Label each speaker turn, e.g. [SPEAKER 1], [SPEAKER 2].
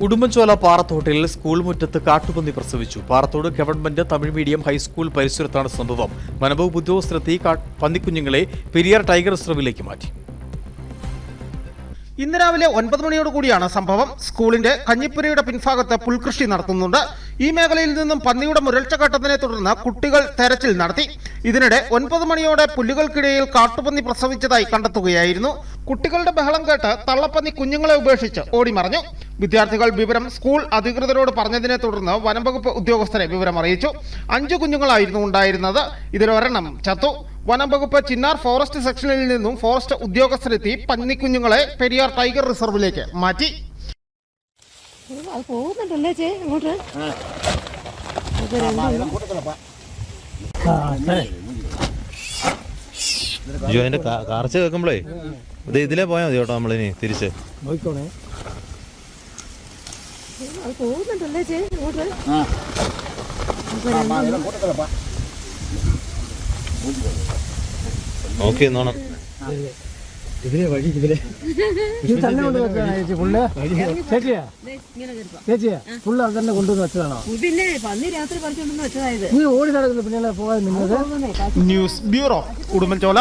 [SPEAKER 1] Udumbanchola പാറത്തോട്ടിൽ school മുറ്റത്ത് കാട്ടുപന്നി പ്രസവിച്ചു. Parathode government Tamil medium high school പരിസരത്താണ് സംഭവം. വനംവകുപ്പ് ഉദ്യോഗസ്ഥരെത്തി പന്നിക്കുഞ്ഞുങ്ങളെ പെരിയാർ ടൈഗർ റിസർവിലേക്ക് മാറ്റി.
[SPEAKER 2] ഇന്ന് രാവിലെ ഒൻപത് മണിയോട് കൂടിയാണ് സംഭവം. സ്കൂളിന്റെ കഞ്ഞിപ്പുരയുടെ പിൻഭാഗത്ത് പുൽകൃഷി നടത്തുന്നുണ്ട്. ഈ മേഖലയിൽ നിന്നും പന്നിയുടെ മുരൾച്ച മുരൾച്ചഘട്ടത്തിനെ തുടർന്ന് കുട്ടികൾ തെരച്ചിൽ നടത്തി. ഇതിനിടെ ഒൻപത് മണിയോടെ പുല്ലുകൾക്കിടയിൽ കാട്ടുപന്നി പ്രസവിച്ചതായി കണ്ടെത്തുകയായിരുന്നു. കുട്ടികളുടെ ബഹളം കേട്ട് തള്ളപ്പന്നി കുഞ്ഞുങ്ങളെ ഉപേക്ഷിച്ച് ഓടിമറഞ്ഞു. വിദ്യാർത്ഥികൾ വിവരം സ്കൂൾ അധികൃതരോട് പറഞ്ഞതിനെ തുടർന്ന് വനംവകുപ്പ് ഉദ്യോഗസ്ഥരെ വിവരം അറിയിച്ചു. അഞ്ചു കുഞ്ഞുങ്ങളായിരുന്നു ഉണ്ടായിരുന്നത്. ഇതിലൊരെണ്ണം ചത്തു. വനം വകുപ്പ് ചിന്നാർ ഫോറസ്റ്റ് സെക്ഷനിൽ നിന്നും ഫോറസ്റ്റ് ഉദ്യോഗസ്ഥരെത്തി പന്നിക്കുഞ്ഞുങ്ങളെ പെരിയാർ ടൈഗർ റിസർവിലേക്ക് മാറ്റി.
[SPEAKER 3] അയ്യോ അതിന്റെ കാർച്ച കേൾക്കുമ്പോഴേ ഇത് ഇതിലേ പോയാൽ മതി കേട്ടോ നമ്മളിനി തിരിച്ച്.
[SPEAKER 4] അത് പോകുന്നുണ്ടല്ലേ ചേ അങ്ങോട്ട്?
[SPEAKER 3] നോക്കി നോണം
[SPEAKER 5] ഇതിലെ വഴി ഇതിലെ. ചേച്ചിയാ? ചേച്ചിയാ? പുള്ള് അത് തന്നെ കൊണ്ടുവന്ന് വെച്ചതാണോ?
[SPEAKER 4] പിന്നെ പന്നി രാത്രി പറിച്ചോണ്ടെന്ന് വെച്ചതായത്
[SPEAKER 5] നീ ഓടി നടക്കുന്നു പിന്നെ പോകാതെ നിന്നത്?
[SPEAKER 2] News bureau Udumbanchola.